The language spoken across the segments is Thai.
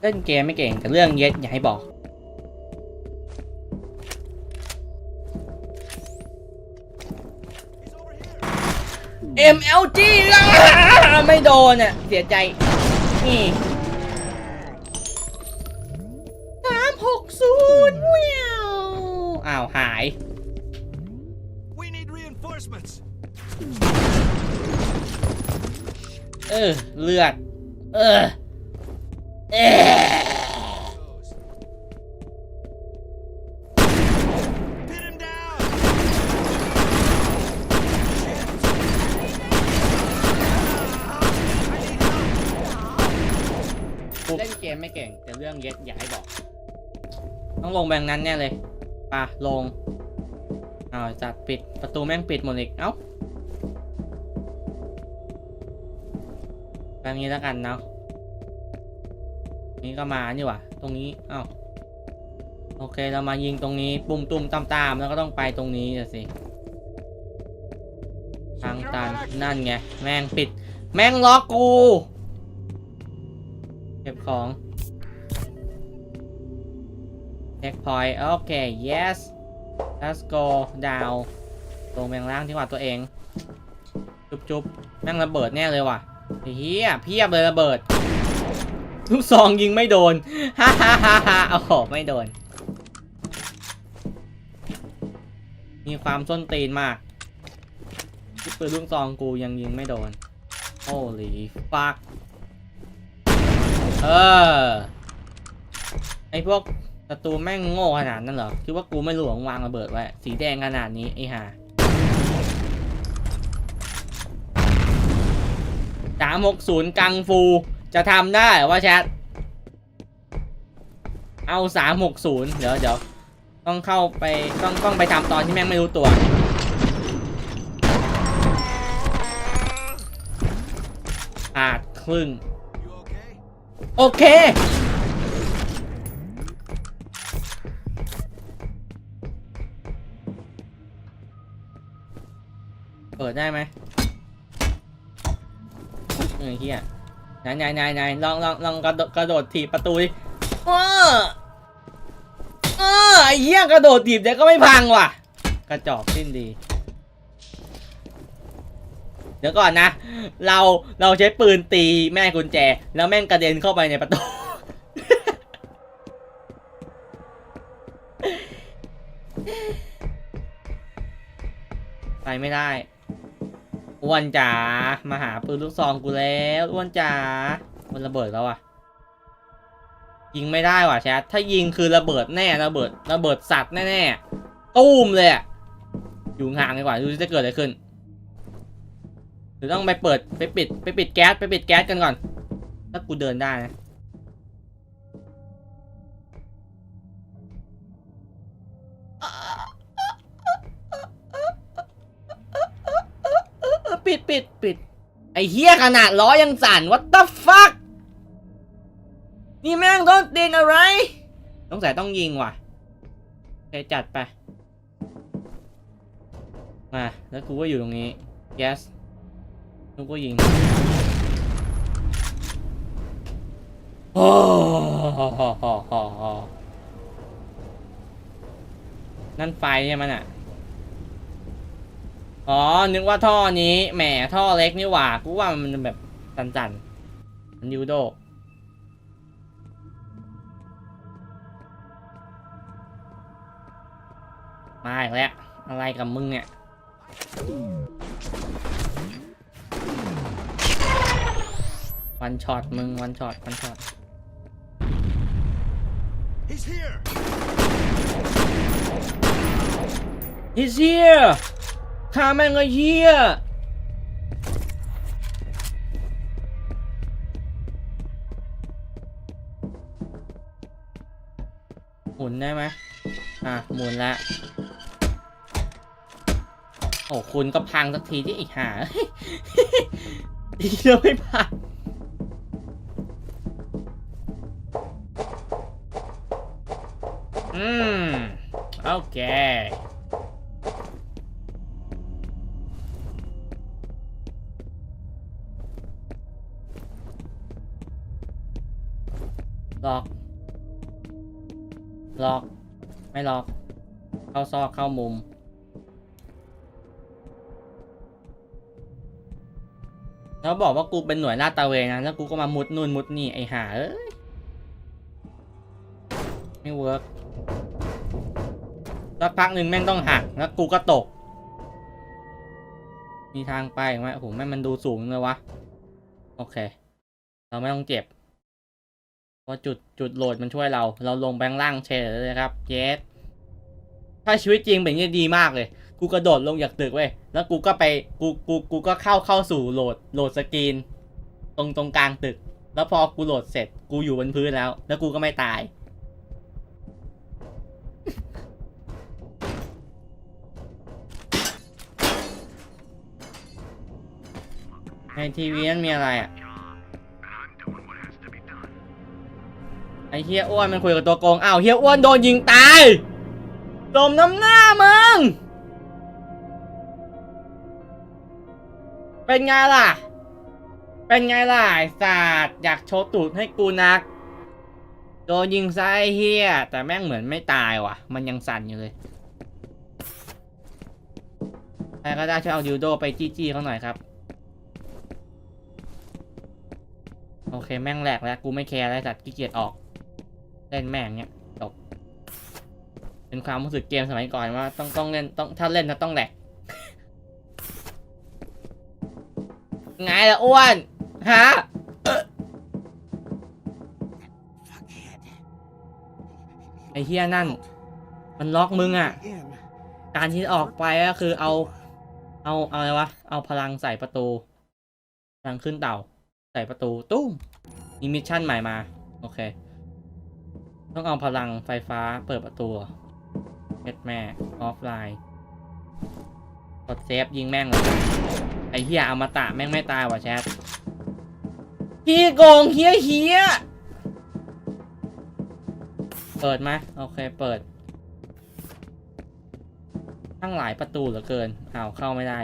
เล่นเกมไม่เก่งแต่เรื่องเย็ดอย่าให้บอก MLG อะไม่โดนอะ เสียใจ นี่สามหกศูนย์ว้าวอ้าวหาย We need reinforcements. เออ เลือด เออ เล่นเกมไม่เก่ง แต่เรื่องเย็ดอย่าให้บอก ต้องลงแบงนั้นแน่เลยปะลงอ้าวจัดปิดประตูแม่งปิดหมดอีก เอ้าแบบนี้แล้วกันเนาะ นี่ก็มานี่ว่าตรงนี้เอ้าโอเคเรามายิงตรงนี้ปุ่มตุ้มตามตามๆแล้วก็ต้องไปตรงนี้สิทางตันนั่นไงแม่งปิด แม่งล็อกกูเก็บของ checkpoint โอเค yes let's go down ลงแมงล่างที่ว่าตัวเอง จุ๊บจุ๊บแม่งระเบิดแน่เลยว่ะเฮียเพียบเลยระเบิด ลูกซองยิงไม่โดน ฮ่าฮ่าฮ่าฮ่าโอ้โหไม่โดน มีความส้นตีนมากปืนลูกซองกูยังยิงไม่โดน holy fuck เออ ไอพวกศัตรูแม่งโง่ขนาดนั้นเหรอ คิดว่ากูไม่รู้หรอวางระเบิดไว้ สีแดงขนาดนี้ไอ้ห่าสามหกศูนย์กังฟู จะทำได้ว่าแชท เอาสามหกศูนย์เดี๋ยวเดี๋ยวต้องเข้าไปต้องต้องไปทำตอนที่แม่งไม่รู้ตัวขาดครึ่ง โอเค เปิดได้ไหมเออเฮีย นายนายนายนายลองลองลองกระโดดกระโดดถีบประตูดิอ้ออ้อไอ้เหี้ยกระโดดถีบเดี๋ยวก็ไม่พังว่ะ กระจอกสิ้นดี เดี๋ยวก่อนนะ เราเราใช้ปืนตีแม่กุญแจ แล้วแม่งกระเด็นเข้าไปในประตูไปไม่ได้ อ้วนจ๋ามาหาปืนลูกซองกูแล้วอ้วนจ๋ามันระเบิดแล้วอะ ยิงไม่ได้ว่ะแชทถ้ายิงคือระเบิดแน่ระเบิดระเบิดสัตว์แน่ๆตู้มเลยอะอยู่ห่างดีกว่าดูจะเกิดอะไรขึ้นหรือต้องไปเปิดไปปิดไปปิดแก๊สไปปิดแก๊สกันก่อน ถ้ากูเดินได้นะ ปิดปิดปิดไอ้เฮียขนาดล้อยังสั่น what the fuck นี่แม่งโดนตีนอะไรต้องใส่ต้องยิงว่ะโอเคจัดไป มา แล้วกูก็อยู่ตรงนี้ yes ลูกก็ยิง โอ้โหนั่นไฟใช่ไหมน่ะ อ๋อ นึกว่าท่อนี้ แหม ท่อเล็กนี่หว่า กูว่ามันแบบตันๆมันยูโดมาอีกแล้ว อะไรกับมึงเนี่ย วันช็อตมึง วันช็อต วันช็อต He's here. He's here ข้าแม่งก็เฮียหมุนได้ไหมอะหมุนแล้วโอ้คุณก็พังสักทีที่อีกหาดีเดียวไม่พังอืม โอเค ซอกเข้ามุม แล้วบอกว่ากูเป็นหน่วยลาดตระเวนนะแล้วกูก็มามุดนู่นมุดนี่ไอห่าเอ้ยไม่เวิร์กสักพักหนึ่งแม่งต้องหักแล้วกูก็ตก มีทางไปไหมโอ้โหแม่งมันดูสูงเลยวะ โอเค เราไม่ต้องเจ็บ เพราะจุดจุดโหลดมันช่วยเรา เราลงแบงล่างเฉยเลยครับ เจส ถ้าชีวิตจริงเป็นอย่างนี้ดีมากเลย กูกระโดดลงจากตึกเว้ย แล้วกูก็ไป กู กู กูก็เข้าเข้าสู่โหลด โหลดสกรีน ตรงตรงกลางตึก แล้วพอกูโหลดเสร็จ กูอยู่บนพื้นแล้ว แล้วกูก็ไม่ตาย ในทีวีนั้นมีอะไรอะ ไอเฮียอ้วนมันคุยกับตัวโกง อ้าวเฮียอ้วนโดนยิงตาย สมน้ำหน้ามึง เป็นไงล่ะ เป็นไงล่ะไอ้สัตว์อยากโชว์ตูดให้กูนัก โดนยิงซ้ายเฮียแต่แม่งเหมือนไม่ตายว่ะ มันยังสั่นอยู่เลยใครก็ได้ช่วยเอาดิวโดไปจี้ๆเขาหน่อยครับ โอเคแม่งแหลกแล้ว กูไม่แคร์แล้วสัตว์ขี้เกียจออก เล่นแม่งเนี้ยจบ เป็นความรู้สึกเกมสมัยก่อนว่าต้องต้องเล่นต้องถ้าเล่นนะต้องแหลกไงล่ะอ้วนฮะไอ้เฮียนั่น มันล็อกมึงอะ การที่ออกไปก็คือเอา เอาเอาอะไรวะ เอาพลังใส่ประตู พลังขึ้นเต่า ใส่ประตู ตุ้มมีมิชชั่นใหม่มา โอเค ต้องเอาพลังไฟฟ้าเปิดประตู เม็ดแม่ออฟไลน์กดเซฟยิงแม่งเลยไอ้เฮียอมตะแม่งไม่ตายว่ะแชทพี่โกงเฮียเฮียเปิดไหมโอเคเปิด ตั้งหลายประตูเหลือเกินอ้าวเข้าไม่ได้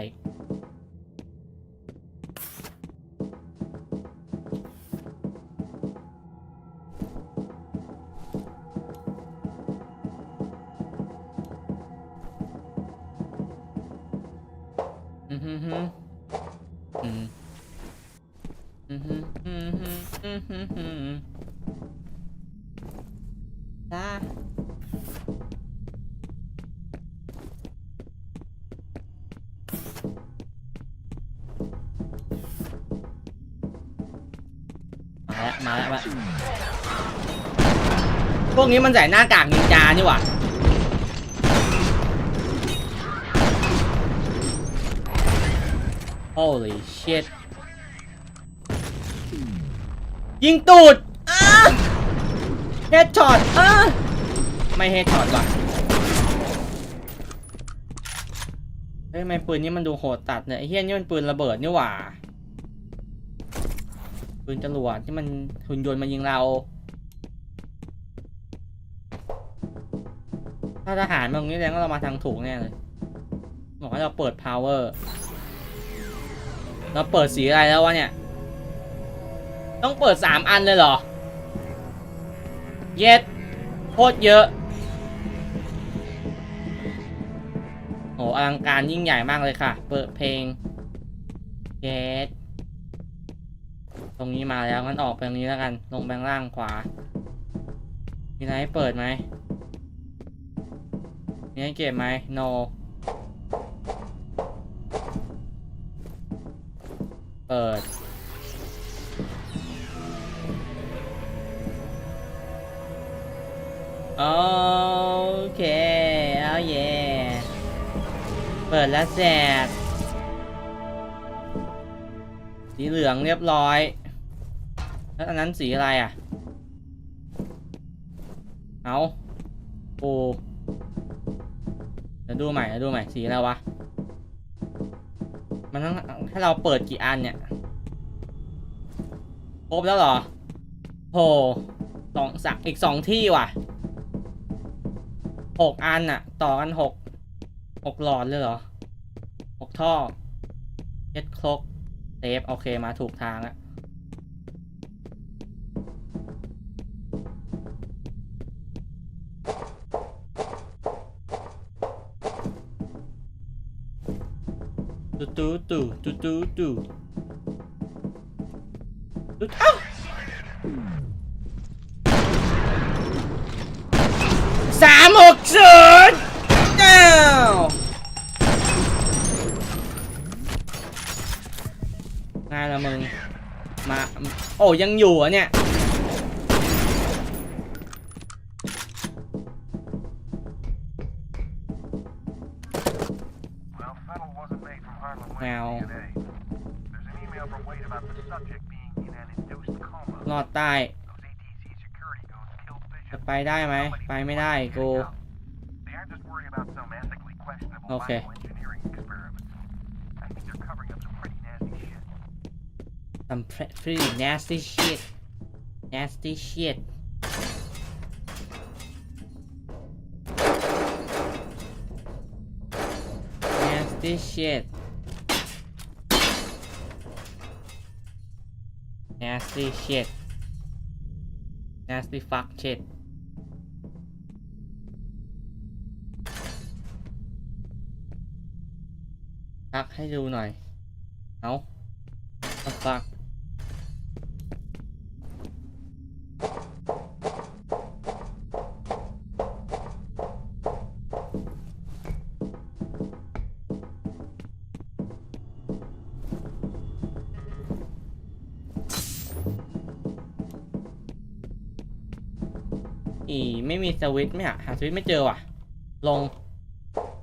จ้ามาแล้วมาแล้วพวกนี้มันใส่หน้ากากนินจานี่หว่า Holy shit ยิงตูดเฮดช็อตไม่เฮดช็อตว่ะเฮ้ยทำไมปืนนี้มันดูโหดตัดเนี่ยไอ้เฮี้ยนี่มันปืนระเบิดนี่หว่า ปืนจรวดที่มันหุ่นยนต์มายิงเรา ถ้าทหารมาตรงนี้แสดงว่าเรามาทางถูกแน่เลย บอกว่าเราเปิด power เราเปิดสีอะไรแล้ววะเนี่ย ต้องเปิดสามอันเลยเหรอ เย็ดโคตรเยอะ โหอลังการยิ่งใหญ่มากเลยค่ะ เปิดเพลง เย็ดตรงนี้มาแล้วงั้นออกไปตรงนี้แล้วกัน ลงแบงล่างขวา มีอะไรให้เปิดไหมมีให้เก็บไหม no เปิด โอเค เอาเย่เปิดแล้วแจกสีเหลืองเรียบร้อย แล้วอันนั้นสีอะไรอะ เอาโอ้เดี๋ยวดูใหม่เดี๋ยวดูใหม่ สีอะไรวะ มันต้องถ้าเราเปิดกี่อันเนี่ยครบแล้วเหรอโหสองสักอีกสองที่ว่ะหกอันอะต่อกันหกหกหลอดเลยเหรอหกท่อเจ็ดครกเซฟโอเคมาถูกทางแล้ว ตุ๊ตุ๊ตุ๊ตุ๊ตุ๊ตุ๊ตุ๊เอ้าสามหกศูนย์เจ้าง่ coma. รอดใต้ Those ATC security goons killed จะ Bishop. ไปได้ไหม ไปไม่ได้กู They aren't just worried about some ethically questionable Okay. bioengineering experiments. I think they're covering up some pretty nasty shit. some pre- pretty nasty shit nasty shit nasty shit nasty shit nasty fuck shit ทักให้ดูหน่อย เอา the fuck อีไม่มีสวิตช์ไหมอะหาสวิตช์ไม่เจอว่ะ ลง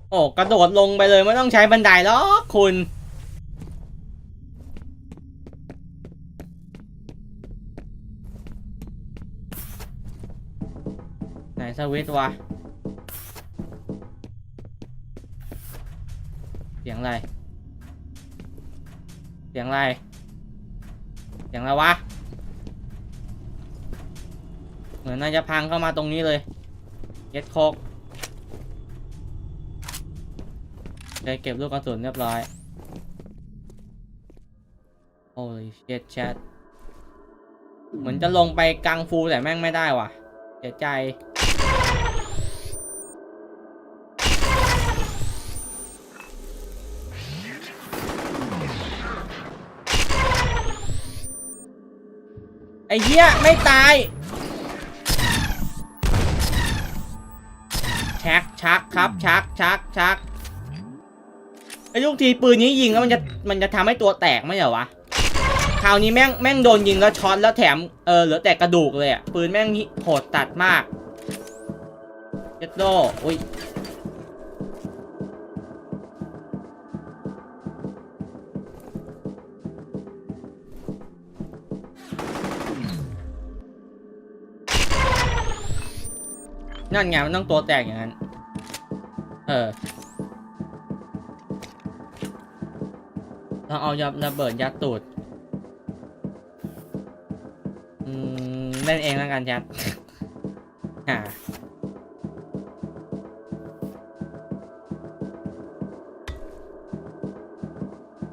โอ้กระโดดลงไปเลยไม่ต้องใช้บันไดหรอกคุณไหนสวิตช์วะเสียงอะไร เสียงอะไร เสียงอะไรวะ เห มือนน่าจะพังเข้ามาตรงนี้เลยเย็ดโคกได้เก็บลูกกระสุนเรียบร้อย Holy shit chat เหมือนจะลงไปกังฟูแต่แม่งไม่ได้ว่ะเสียใจ ไอ้เหี้ย ไม่ตาย ชักชักครับ ชักชักชักไอ้ลูกทีปืนนี้ยิงแล้วมันจะมันจะทำให้ตัวแตกไม่เหรอวะคราวนี้แม่งแม่งโดนยิงแล้วช็อตแล้วแถมเออเหลือแต่กระดูกเลยอะปืนแม่งโหดตัดมากเจ็ดโดอุ้ยนั่นไงมันต้องตัวแตกอย่างนั้นเออเราเอายับระเบิดยัดตูดอืมเล่นเองแล้วกันยัดอ่า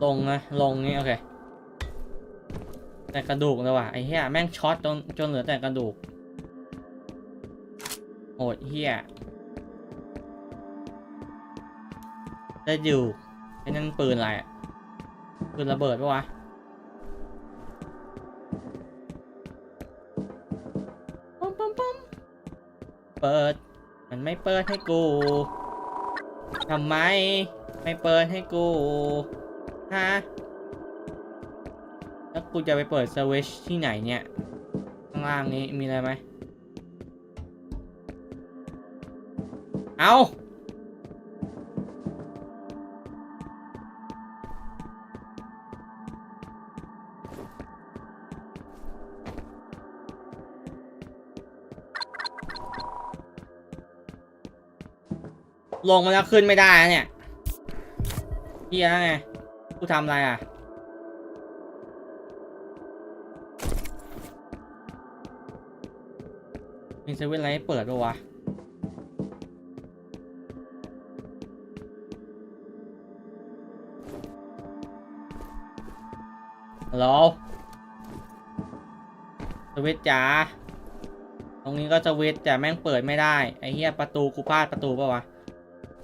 ลงนะลงนี่โอเคแต่กระดูกเลยว่ะไอ้เหี้ยแม่งช็อตจนจนเหลือแต่กระดูกโหดเหี้ย ได้อยู่ไอ้นั่นปืนอะไรอะปืนระเบิดปะวะปมปมปมเปิด มันไม่เปิดให้กูทำไม ไม่เปิดให้กูฮะแล้วกูจะไปเปิดสวิชที่ไหนเนี่ย ข้างล่างนี้มีอะไรไหมเอา ลงมาแล้วขึ้นไม่ได้เนี่ยเฮียแล้วไงกูทำอะไรอะมีเซเว่นอะไรเปิดปะวะฮัลโหลสวิตช์จ๋า ตรงนี้ก็สวิตช์แต่แม่งเปิดไม่ได้ ไอ้เหี้ยประตูกูพลาดประตูปะวะ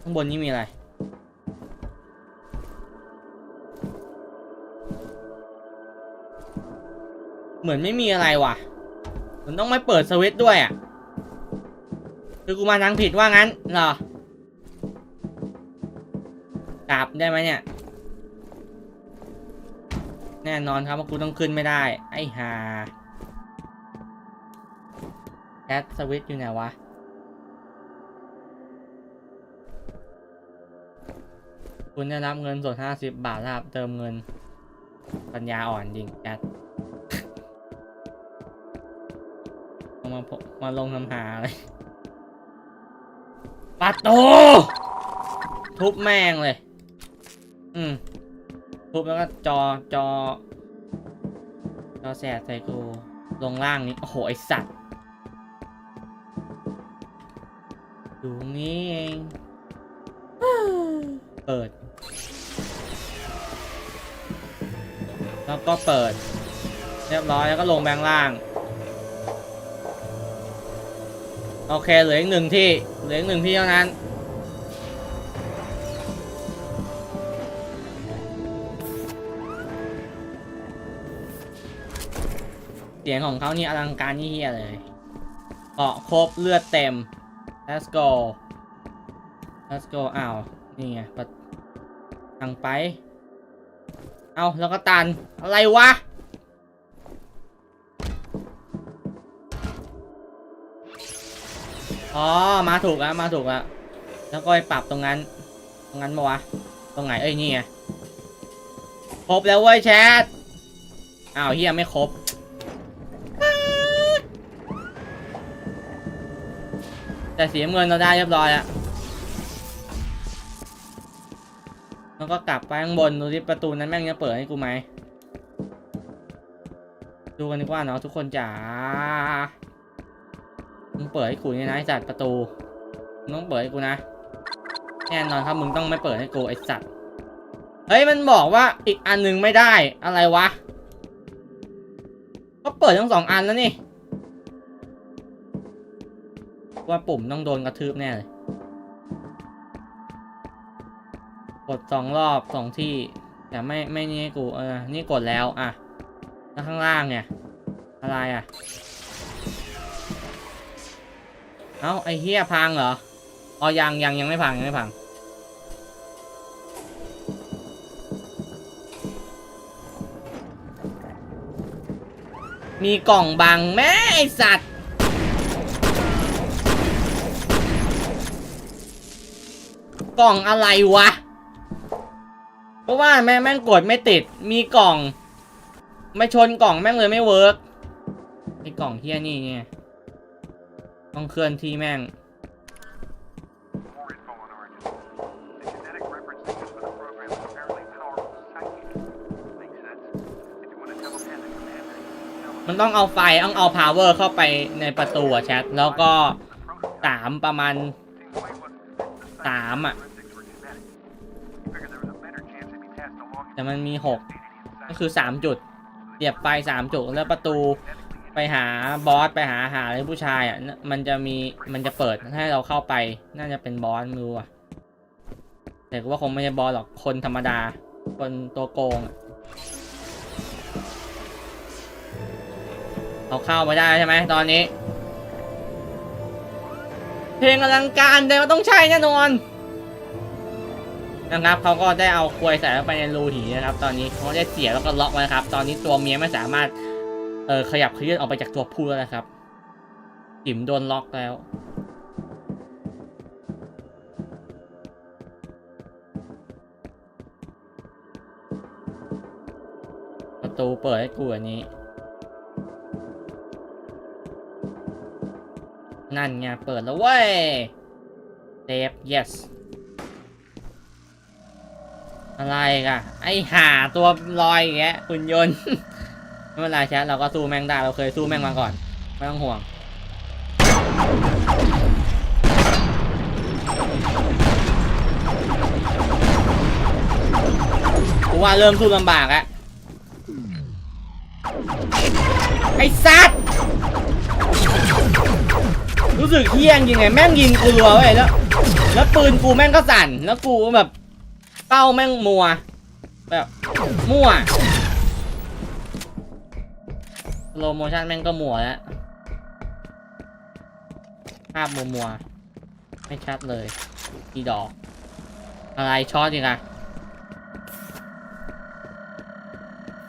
ข้างบนนี้มีอะไร เหมือนไม่มีอะไรว่ะ มันต้องไม่เปิดสวิตช์ด้วยอะ คือกูมาทางผิดว่างั้นเหรอกลับได้ไหมเนี่ย แน่นอนครับว่ากูต้องขึ้นไม่ได้ ไอ้หาแคทสวิตช์อยู่ไหนวะ คุณได้รับเงินสด50บบาทนะครับ เติมเงิน ปัญญาอ่อนจริงแคสเอามามาลงทำหาเลยประตูทุบแม่งเลย อืม ทุบแล้วก็จอจอ จอแสดใส่กู ลงล่างนี้ โอ้โห ไอสัตว์อยู่ตรงนี้เอง เปิด แล้วก็เปิด เรียบร้อยแล้วก็ลงแบงล่าง โอเคเหลืออีกหนึ่งที่เหลืออีกหนึ่งที่เท่านั้นเสียงของเขานี่อลังการยี่เฮียเลยเกาะครบเลือดเต็ม let's go let's go อ้าว นี่ไงปัดทางไป เอาแล้วก็ตัน อะไรวะ อ๋อ มาถูกแล้วมาถูกแล้วแล้วก็ไปปรับตรงนั้น ตรงนั้นมาวะ ตรงไหน เอ้ย นี่ไง ครบแล้วเว้ยแชท อ้าวเฮียไม่ครบแต่สีน้ำเงินเราได้เรียบร้อยแล้ว แล้วก็กลับไปข้างบนดูที่ประตูนั้นแม่งจะเปิดให้กูไหมดูกันดีกว่าเนาะทุกคนจ๋ามึงเปิดให้กูเนี่ยนะไอสัตว์ประตูมึงต้องเปิดให้กูนะแน่นอนครับมึงต้องไม่เปิดให้กูไอสัตว์เฮ้ยมันบอกว่าอีกอันหนึ่งไม่ได้อะไรวะก็เปิดทั้งสองอันแล้วนี่ว่าปุ่มต้องโดนกระทืบแน่เลย กดสองรอบสองที่ แต่ไม่ไม่นี่ให้กูเออนี่กดแล้วอะแล้วข้างล่างเนี่ยอะไรอะเอ้าไอเฮียพังเหรออ๋อยังยังยังไม่พังยังไม่พังมีกล่องบังแม่ไอสัตว์ กล่องอะไรวะ ว่าแม่แม่งกดไม่ติด มีกล่อง ไม่ชนกล่องแม่งเลยไม่เวิร์กไอกล่องเฮียนี่เนี่ยต้องเคลื่อนที่แม่ง มันต้องเอาไฟต้องเอาพาวเวอร์เข้าไปในประตูแชท แล้วก็สามประมาณสามอะ แต่มันมีหก inside ก็คือสามจุดเสียบไฟสามจุดแล้วประตูไปหาบอสไปหาหาอะไรผู้ชายอะมันจะมีมันจะเปิดให้เราเข้าไป น่าจะเป็นบอสไมือว่ะแต่ก็ว่าคงไม่ใช่บอสหรอกคนธรรมดา คนตัวโกงอะเราเข้าไม่ได้ใช่ไหมตอนนี้ เพลงอลังการแต่ว่าต้องใช่แน่นอน นะครับเขาก็ได้เอาควยใส่เข้าไปในรูหีนนะครับ ตอนนี้เขาได้เสียแล้วก็ล็อกไว้นะครับ ตอนนี้ตัวเมียไม่สามารถเออขยับเคลื่อนออกไปจากตัวผู้แล้วนะครับจิ๋มโดนล็อกแล้วประตูเปิดให้กูอันนี้ นั่นไงเปิดแล้วเว้ยเซฟ yes อะไรกะไอห่าตัวลอยอย่างเงี้ยหุ่นยนต์ไม่เป็นไรแชทเราก็สู้แม่งได้เราเคยสู้แม่งมาก่อน ไม่ต้องห่วงกูว่าเริ่มสู้ลำบากอะไอ้สัตว์รู้สึกเที่ยงยิงไงแม่งยิงกูรัวเว้แล้ว แล้วปืนกูแม่งก็สั่น แล้วกูแบบ เป้าแม่งมัว แบบมั่วโลโมชั่นแม่งก็มัวแล้ว ภาพมัวมัวไม่ชัดเลยอีดอก อะไรช็อตอีกอะ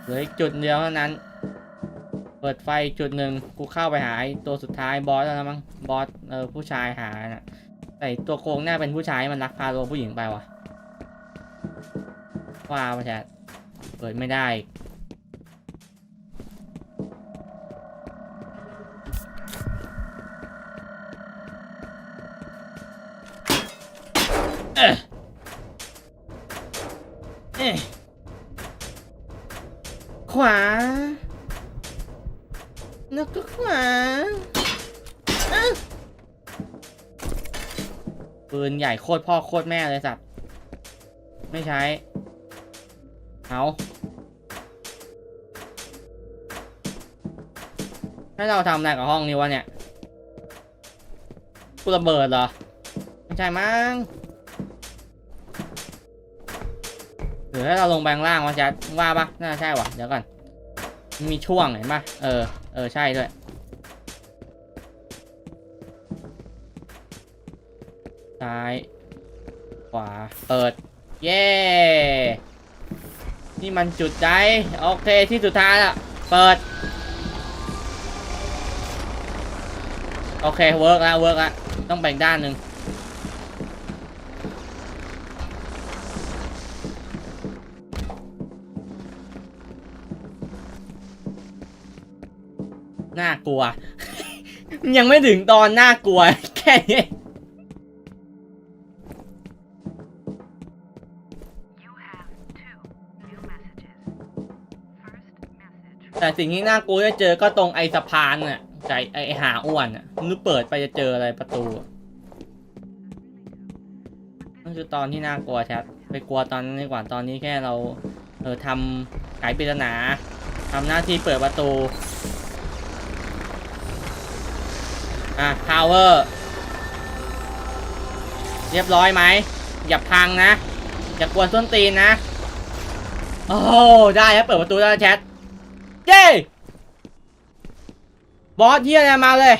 เหลืออีกจุดเดียวเท่านั้น เปิดไฟจุดหนึ่งกูเข้าไปหาตัวสุดท้ายบอสแล้วมั้งบอสเออผู้ชายหาน่ะแต่ตัวโกงน่าเป็นผู้ชายมันลักพาตัวผู้หญิงไปว่ะ ว่าประชาเปิดไม่ได้ เอ๊ะเอ๊ะขวาแล้วก็ขวาอ๊ะปืนใหญ่โคตรพ่อโคตรแม่เลยสัตว์ ไม่ใช้ เอาให้เราทำอะไรกับห้องนี้วะเนี่ยกูระเบิดเหรอ ไม่ใช่มั้งหรือให้เราลงแบงล่างวะแจ๊ดว่าปะน่าใช่วะเดี๋ยวก่อน มีช่วงเห็นปะเออ เออ ใช่ด้วยซ้าย ขวา เปิด เย้ นี่มันจุดใจโอเคที่สุดท้ายละเปิด โอเคเวิร์กแล้วเวิร์กแล้วต้องแบ่งด้านหนึ่งน่ากลัว ยังไม่ถึงตอนน่ากลัว แค่นี้ แต่สิ่งที่น่ากลัวจะเจอก็ตรงไอ้สะพานน่ะใจไอ้หาอ้วนอะนึกเปิดไปจะเจออะไรประตูนั่นคือตอนที่น่ากลัวแชทไปกลัวตอนนั้นดีกว่าตอนนี้แค่เราเออทำไขปริศนาทำหน้าที่เปิดประตูอะ power เรียบร้อยไหมอย่าพังนะ อย่ากวนส้นตีนนะ โอ้ได้แล้วเปิดประตูแล้วแชท เย้บอสเยี่ยอะไรมาเลย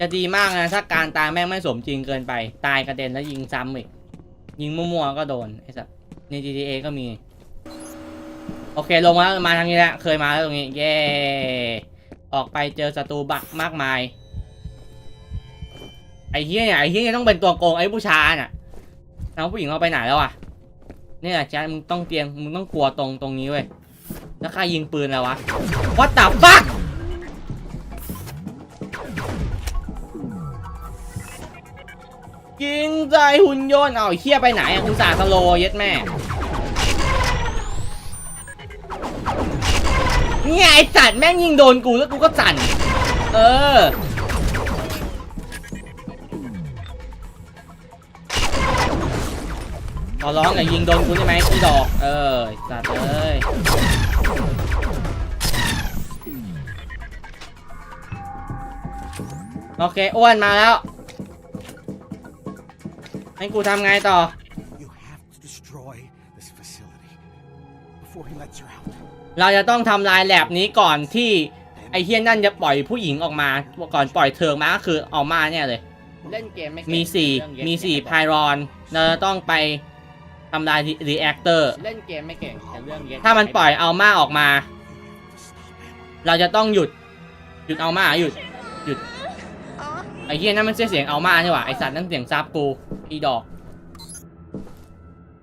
จะดีมากนะ ถ้าการตายแม่งไม่สมจริงเกินไป ตายกระเด็นแล้วยิงซ้ำอีก ยิงมั่วๆก็โดน ไอ้สัสใน GTA ก็มี โอเค ลงมาแล้วมาทางนี้แล้ว เคยมาแล้วตรงนี้ เย้ ออกไปเจอศัตรูบักมากมาย ไอ้เฮียเนี่ยไอ้เฮียเนี่ยต้องเป็นตัวโกงไอ้ผู้ชายน่ะน้องผู้หญิงเอาไปไหนแล้วอะเนี่ยแจ๊ดมึงต้องเตรียมมึงต้องกลัวตรงตรงนี้เว้ยแล้วใครยิงปืนแล้ววะ What the fuck ยิงใจหุ่นยนต์เอาไอ้เฮียไปไหนอะคุณสาสโลว์เย็ดแม่เนี่ยไอ้สัตว์แม่งยิงโดนกูแล้วกูก็สั่น เออ อร้องอย่ายิงโดนกูได้ไหมพี่ดอก เออไอ้สัตว์เอ้ยโอเคอ้วนมาแล้วให้กูทำไงต่อ You have to destroy this facility before he lets you out. เราจะต้องทำลายแลบนี้ก่อนที่ไอ้เฮี้ยนั่นจะปล่อยผู้หญิงออกมา ก่อนปล่อยเทิงมาก็คือเอามาเนี่ยเลย เล่นเกมไม่เก่งมีสี่เรื่องเย็ดมีสี่ไพรอน เราจะต้องไป ทำลายรีแอคเตอร์ เล่นเกมไม่เก่งแต่เรื่องเย็ดถ้ามันปล่อยเอามาออกมา You have to stop him. เราจะต้องหยุด หยุดเอามาหยุด หยุด ไอ้เหี้ยนั่นมันเสียเสียงเอามาใช่หว่าไอสัตว์นั่นเสียงซับกูอีดอก